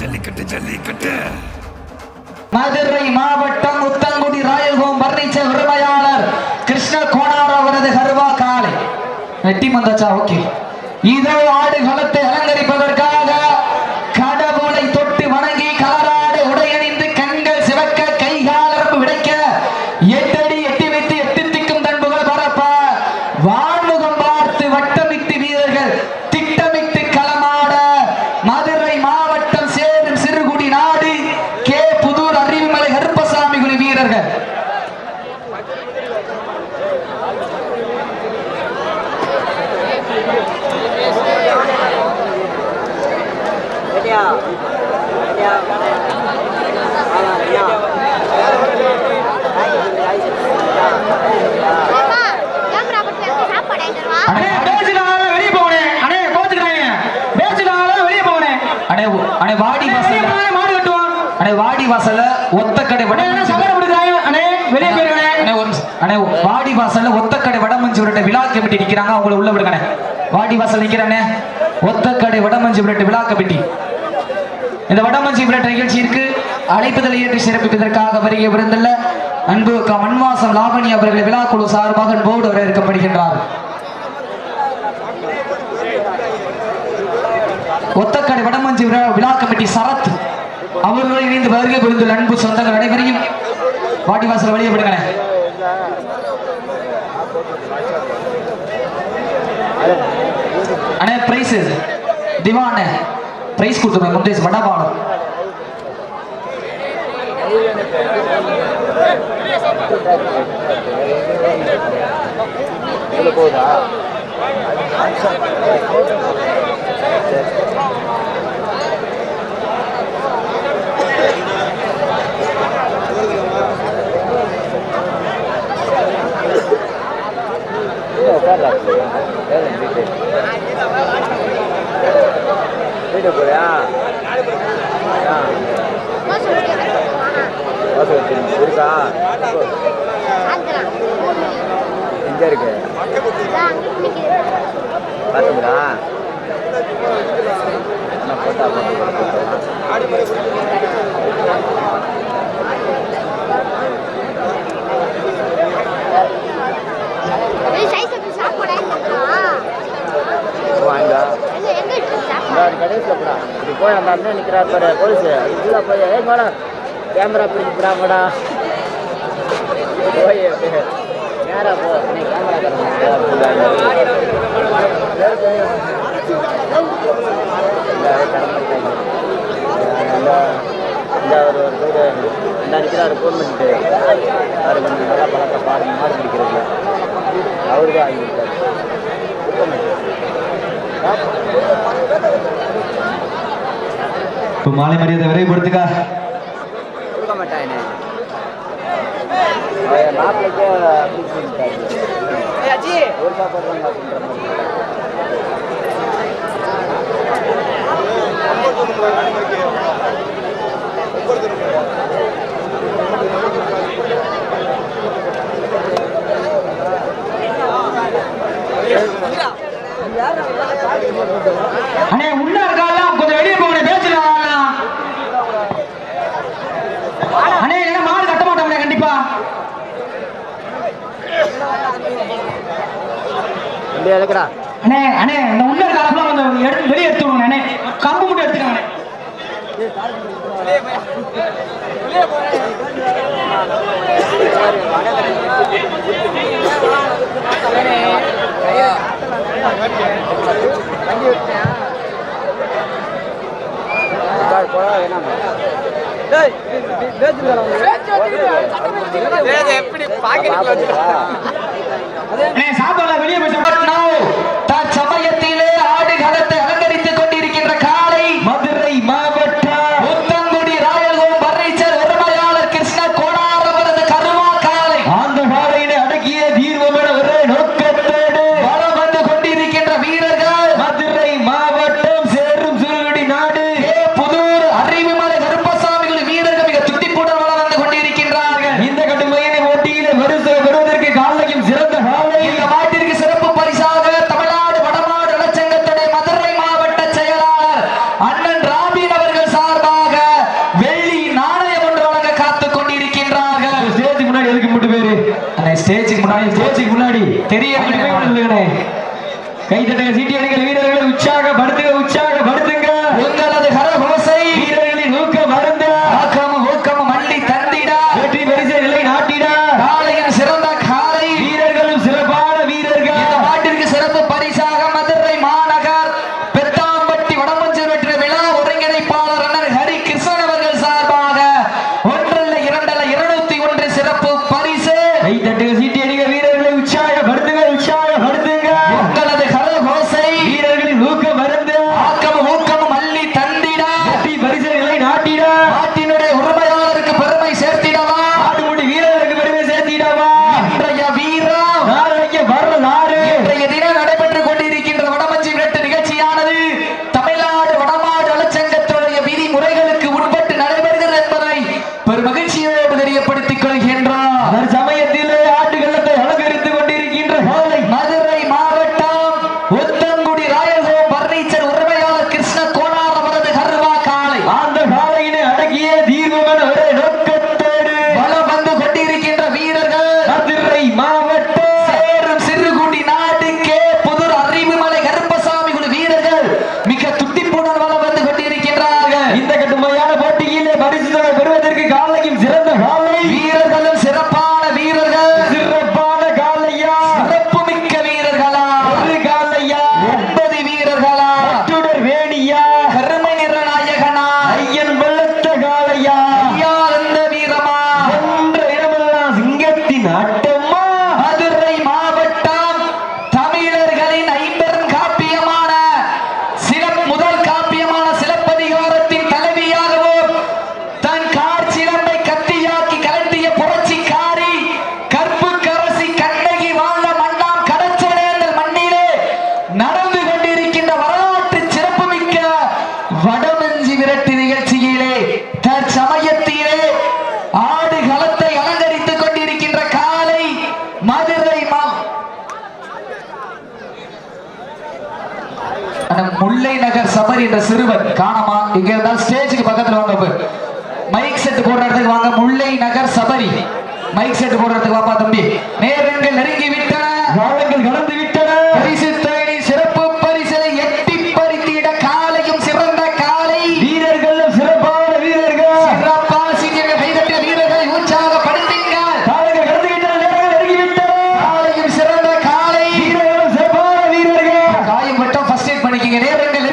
ஜல்லிக்கட்டு ஜல்லிக்கட்டு. மதுரை மாவட்டம் உத்தங்குடி ராயல்கோம் பர்னிச்சர் உரிமையாளர் கிருஷ்ண கோணார் அவரது கர்வா காலை. வெட்டி மந்தச்சா ஓகே. இதோ ஆடு களத்தை அலங்கரிப்பதற்காக கடவுளை தொட்டு வணங்கி காராடு உடையணிந்து கண்கள் சிவக்க கைகாலரம்பு விடைக்க வாடி வாசல்ல. மாடு கட்டுவோம். அண்ணே வாடி வாசல்ல ஒத்த கடை வட சகர விடுறாங்க அண்ணே வெளிய போயிருங்க. அண்ணே ஒரு. அண்ணே வாடி வாசல்ல ஒத்த கடை வடமஞ்சி விரட்ட விழா கமிட்டி நிக்கிறாங்க. அவங்கள உள்ள விடுங்க அண்ணே. வாடி வாசல் நிக்கிறானே ஒத்த கடை வடமஞ்சி விரட்ட விழா கமிட்டி. இந்த வடமஞ்சி விரட்ட நிகழ்ச்சியிற்கு அழைப்புதலை ஏற்றி சிறப்பிப்பதற்காக வருகை விருந்துள்ள அன்பு க. மண்வாசம் லாவணி அவர்களை விழாக்குழு சார்பாக அன்போடு வரவேற்கப்படுகின்றார். ஒத்தக்கடை வடமஞ்சி விழா கமிட்டி சரத் அவர்களுடன் இணைந்து வருகை புரிந்துள்ள அன்பு சொந்தங்கள் அனைவரையும் வாடிவாசல் வழியே விடுங்களேன் அண்ணே பிரைஸ் திவான. பிரைஸ் கொடுத்துருங்க முந்தேஸ் வடபாலம் போதா போகுதா உட்கார்றா போறியா ஆ இருக்கா? எங்க இருக்கு. இதான் நான் போட்டா போட்டு ஏய், size எப்படி சாப்பாடு வாங்கிட்டு வரவா? வாங்க எங்க எங்க இருக்கு இந்த சாப்பாடு? கடைசியில் போடா இப்படி போய் அந்த அண்ணன் நிற்கிறார் பாரு போலீஸ் இதுல போய் ஏ மேடா கேமரா பிடிக்கிறா போய் நேராக போ நீ கேமரா இந்த ஒரு ஒரு பேர் இந்த நிற்கிறாரு ஃபோன் பண்ணிட்டு அவர் கொஞ்சம் நல்லா பழக்க பாருங்க மாடு பிடிக்கிறது அவரு தான் ஆகியிருக்காரு இப்போ மாலை மரியாதை விரைவுபடுத்துக்கா மாப்பிள்ளைக்கே அண்ணே அண்ணே இந்த உள்ள இருக்கால கொஞ்சம் எடுத்து வெளியே எடுத்து அண்ணே கம்பு மட்டும் எடுத்துக்கோங்க அண்ணே வெளியே போய் சபரி என்ற சிறுவன் காணமா இங்க இருந்தால் ஸ்டேஜுக்கு பக்கத்துல வாங்க மைக் செட் போடுற இடத்துக்கு வாங்க முல்லை நகர் சபரி. மைக் செட் போடுற வாப்பா தம்பி. நேரங்கள் நெருங்கி விட்டன காலங்கள் விட்டன பரிசு தேடி சிறப்பு பரிசலை எட்டி பறித்திட காலையும் சிறந்த காலை. வீரர்கள் சிறப்பான வீரர்கள். சிறப்பான சீக்கிரம் கைதட்டிய வீரர்களை உற்சாகப்படுத்துங்க காலங்கள் கடந்து விட்டன நேரங்கள் நெருங்கி சிறந்த காலை. வீரர்கள் சிறப்பான வீரர்கள். காயம் மட்டும் ஃபர்ஸ்ட் எய்ட் பண்ணிக்கிங்க. நேரங்கள்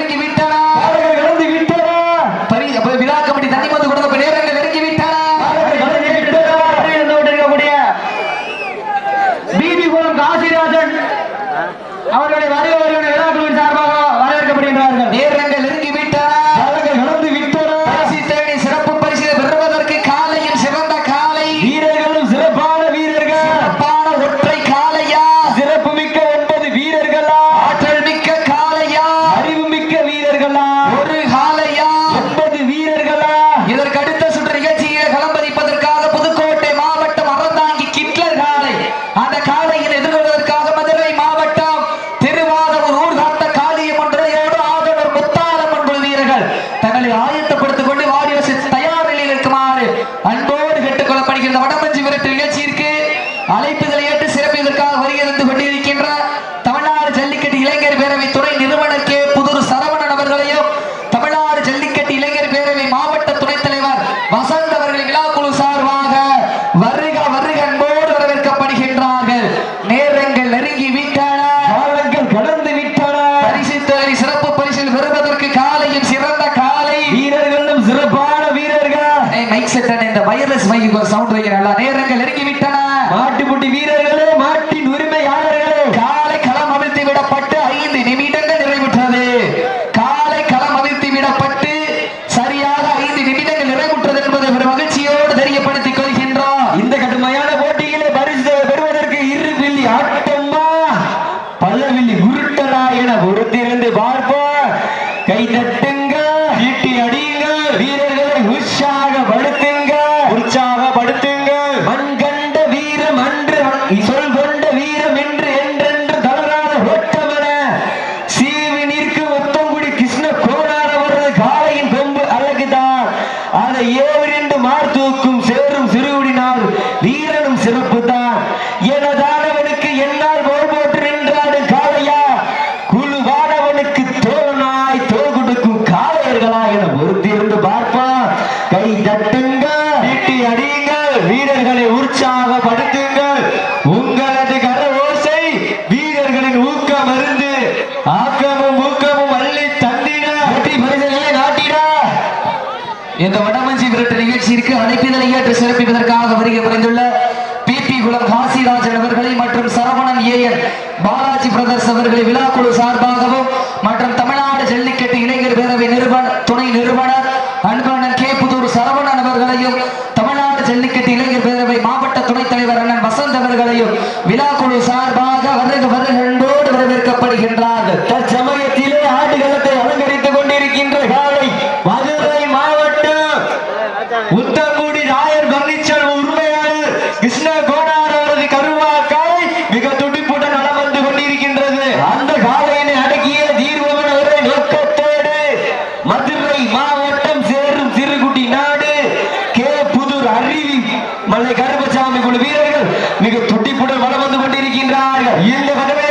காசிராஜன் அவர்களை மற்றும் சரவணன் ஏயர் பாலாஜி பிரதர்ஸ் அவர்களை விழாக்குழு சார்பாகவும் மற்றும் தமிழ்நாடு ஜல்லிக்கட்டு இளைஞர் பேரவை நிறுவன துணை நிறுவனர் തുടർന്നുകൊണ്ടിരിക്കുന്ന